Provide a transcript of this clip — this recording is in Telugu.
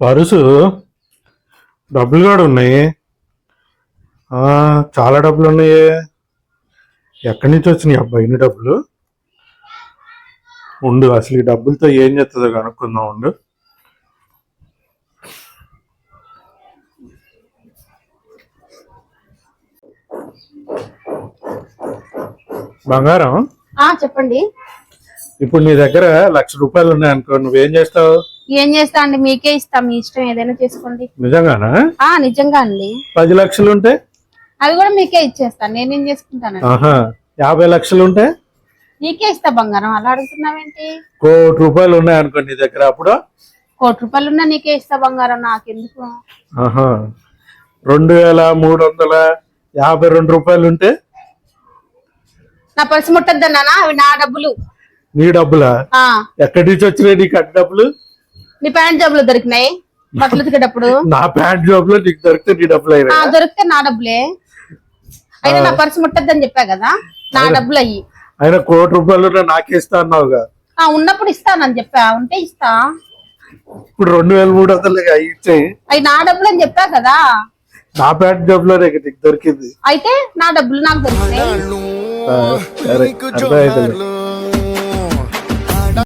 పరుసు. డబ్బులు కూడా ఉన్నాయి. చాలా డబ్బులు ఉన్నాయి. ఎక్కడి నుంచి వచ్చినాయి అబ్బా ఇన్ని డబ్బులు? ఉండు అసలు ఈ డబ్బులతో ఏం చేస్తుందో కనుక్కుందాం ఉండు. బంగారం? చెప్పండి. ఇప్పుడు నీ దగ్గర లక్ష రూపాయలు ఉన్నాయి అనుకో నువ్వేం చేస్తావు? ఏం చేస్తా అండి మీకే ఇస్తా మీ ఇష్టం ఏదైనా చేసుకోండి. నిజంగానా? ఆ నిజంగా అండి. పది లక్షలు ఉంటే? అవి కూడా మీకే ఇచ్చేస్తాను నేనేం చేసుకుంటానండి. ఆహా యాభై లక్షలు ఉంటే? నీకే ఇస్తా బంగారం అలా అడుగుతున్నావేంటి? కోటి రూపాయలు ఉన్నాయి అనుకో నీ దగ్గర అప్పుడు. కోటి రూపాయలు ఉన్నా నీకే ఇస్తా బంగారం నాకెందుకు? రెండు వేల మూడు వందల యాభై రెండు రూపాయలు ఉంటే? నా పర్సు ముట్టద్దన్నానా? అవి నా డబ్బులు. నీ డబ్బులా? ఎక్కడి నుంచి వచ్చినాయి నీకు అడ్డు డబ్బులు? నీ ప్యాంట్ జబ్బులు దొరికినాయి? బట్టలు ఉతికేటప్పుడు? నా ప్యాంట్ జాబ్లో నీకు దొరికితే నీ డబ్బులు అయినా దొరికితే నా డబ్బులే. అయితే నా పర్సు ముట్టద్దని చెప్పా కదా నా డబ్బులు అయ్యి. ఆయన కోటి రూపాయలు నాకే ఇస్తా అన్నావుగా. ఆ ఉన్నప్పుడు ఇస్తానని చెప్పా ఉంటే ఇస్తా. ఇప్పుడు రెండు వేల మూడు వందలు ఇచ్చాయి అవి నా డబ్బులు అని చెప్పా కదా. నా ప్యాంట్ జాబ్లో నీకు దొరికింది. అయితే నా డబ్బులు నాకు దొరికినాయి.